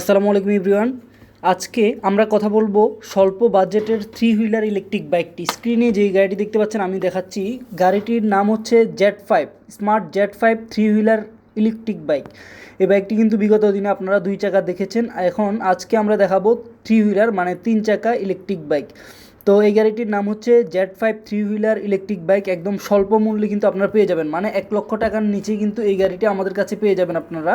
আসসালামু আলাইকুম ইব্রিওয়ান আজকে আমরা কথা বলব স্বল্প বাজেটের থ্রি হুইলার ইলেকট্রিক বাইকটি স্ক্রিনে যে গাড়িটি দেখতে পাচ্ছেন, আমি দেখাচ্ছি। গাড়িটির নাম হচ্ছে Z five smart Z five three wheeler electric bike. এই বাইকটি কিন্তু বিগত দিনে আপনারা দুই চাকা দেখেছেন। এখন আজকে আমরা দেখাবো থ্রি হুইলার মানে তিন চাকা ইলেকট্রিক বাইক। তো এই গাড়িটির নাম হচ্ছে Z five three wheeler electric bike. একদম স্বল্প মূল্যে কিন্তু আপনারা পেয়ে যাবেন। মানে এক লক্ষ টাকার নিচে কিন্তু এই গাড়িটি আমাদের কাছে পেয়ে যাবেন আপনারা।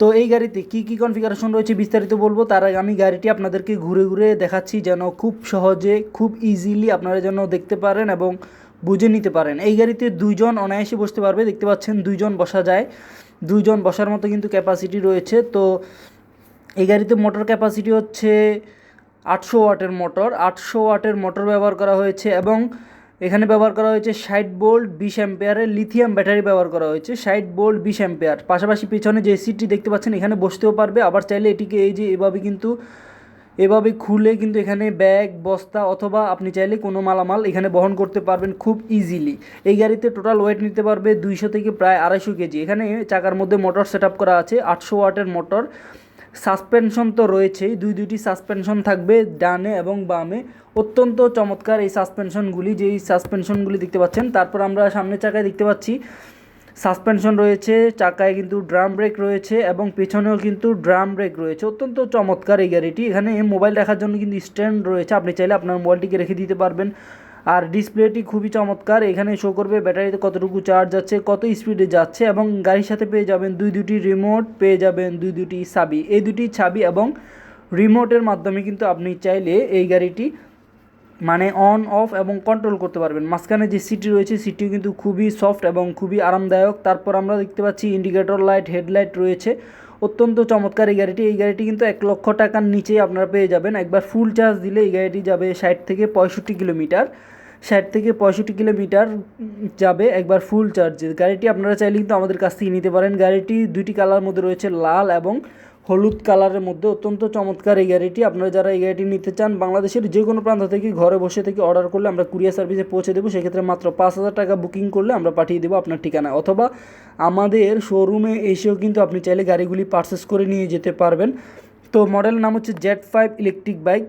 তো এই গাড়িতে কী কী কনফিগারেশন রয়েছে বিস্তারিত বলব? তার আগে আমি গাড়িটি আপনাদেরকে ঘুরে ঘুরে দেখাচ্ছি যেন খুব সহজে, খুব ইজিলি আপনারা যেন দেখতে পারেন এবং বুঝে নিতে পারেন। এই গাড়িতে দুইজন অনায়াসে বসতে পারবে। দেখতে পাচ্ছেন দুইজন বসা যায়। দুইজন বসার মতো কিন্তু ক্যাপাসিটি রয়েছে। তো এই গাড়িতে মোটর ক্যাপাসিটি হচ্ছে আটশো ওয়াটের মোটর আটশো ওয়াটের মোটর ব্যবহার করা হয়েছে এবং এখানে ব্যবহার করা হয়েছে ষাট বোল্ট বিশ অ্যাম্পেয়ারের লিথিয়াম ব্যাটারি ব্যবহার করা হয়েছে। ষাট বোল্ট বিশ অ্যাম্পেয়ার। পাশাপাশি পেছনে যে সিটটি দেখতে পাচ্ছেন, এখানে বসতেও পারবে। আবার চাইলে এটিকে এই যে এভাবে কিন্তু এভাবে খুলে কিন্তু এখানে ব্যাগ, বস্তা অথবা আপনি চাইলে কোনো মালামাল এখানে বহন করতে পারবেন খুব ইজিলি এই গাড়িতে টোটাল ওয়েট নিতে পারবে দুইশো থেকে প্রায় আড়াইশো কেজি। এখানে চাকার মধ্যে মোটর সেট করা আছে, আটশো ওয়াটের মোটর সাসপেনশন তো রয়েছেই, দুই দুইটি সাসপেনশন থাকবে ডানে এবং বামে। অত্যন্ত চমৎকার এই সাসপেনশনগুলি যেই সাসপেনশনগুলি দেখতে পাচ্ছেন, তারপর আমরা সামনের চাকায় দেখতে পাচ্ছি সাসপেনশন রয়েছে, চাকায় কিন্তু ড্রাম ব্রেক রয়েছে এবং পেছনেও কিন্তু ড্রাম ব্রেক রয়েছে। অত্যন্ত চমৎকার এই গাড়িটি। এখানে মোবাইল রাখার জন্য কিন্তু স্ট্যান্ড রয়েছে। আপনি চাইলে আপনার মোবাইলটিকে রেখে দিতে পারবেন। আর ডিসপ্লেটি খুবই চমৎকার। এখানে শো করবে ব্যাটারিতে কতটুকু চার্জ যাচ্ছে কত স্পিডে যাচ্ছে এবং গাড়ির সাথে পেয়ে যাবেন দুই দুটি রিমোট পেয়ে যাবেন দুই দুটি চাবি। এই দুটি চাবি এবং রিমোটের মাধ্যমে কিন্তু আপনি চাইলে এই গাড়িটি মানে অন অফ এবং কন্ট্রোল করতে পারবেন। মাঝখানে যে সিটি রয়েছে সিটিও কিন্তু খুবই সফট এবং খুবই আরামদায়ক। তারপর আমরা দেখতে পাচ্ছি ইন্ডিকেটর লাইট হেডলাইট রয়েছে। অত্যন্ত চমৎকার এই গাড়িটি। এই গাড়িটি কিন্তু এক লক্ষ টাকার নিচেই আপনারা পেয়ে যাবেন। একবার ফুল চার্জ দিলে এই গাড়িটি যাবে ষাট থেকে পঁয়ষট্টি কিলোমিটার। ষাট থেকে পঁয়ষট্টি কিলোমিটার যাবে একবার ফুল চার্জে গাড়িটি আপনারা চাইলে কিন্তু আমাদের কাছ থেকে নিতে পারেন। গাড়িটি দুইটি কালার মধ্যে রয়েছে লাল এবং হলুদ কালারের মধ্যে অত্যন্ত চমৎকার এই গাড়িটি। আপনারা যারা এই গাড়িটি নিতে চান, বাংলাদেশের যে কোনো প্রান্ত থেকে ঘরে বসে থেকে অর্ডার করলে আমরা কুরিয়ার সার্ভিসে পৌঁছে দেবো। সেক্ষেত্রে মাত্র পাঁচ হাজার টাকা বুকিং করলে আমরা পাঠিয়ে দেবো আপনার ঠিকানায়। অথবা আমাদের শোরুমে এসেও কিন্তু আপনি চাইলে গাড়িগুলি পার্সেস করে নিয়ে যেতে পারবেন। তো মডেল নাম হচ্ছে জেড ফাইভ ইলেকট্রিক বাইক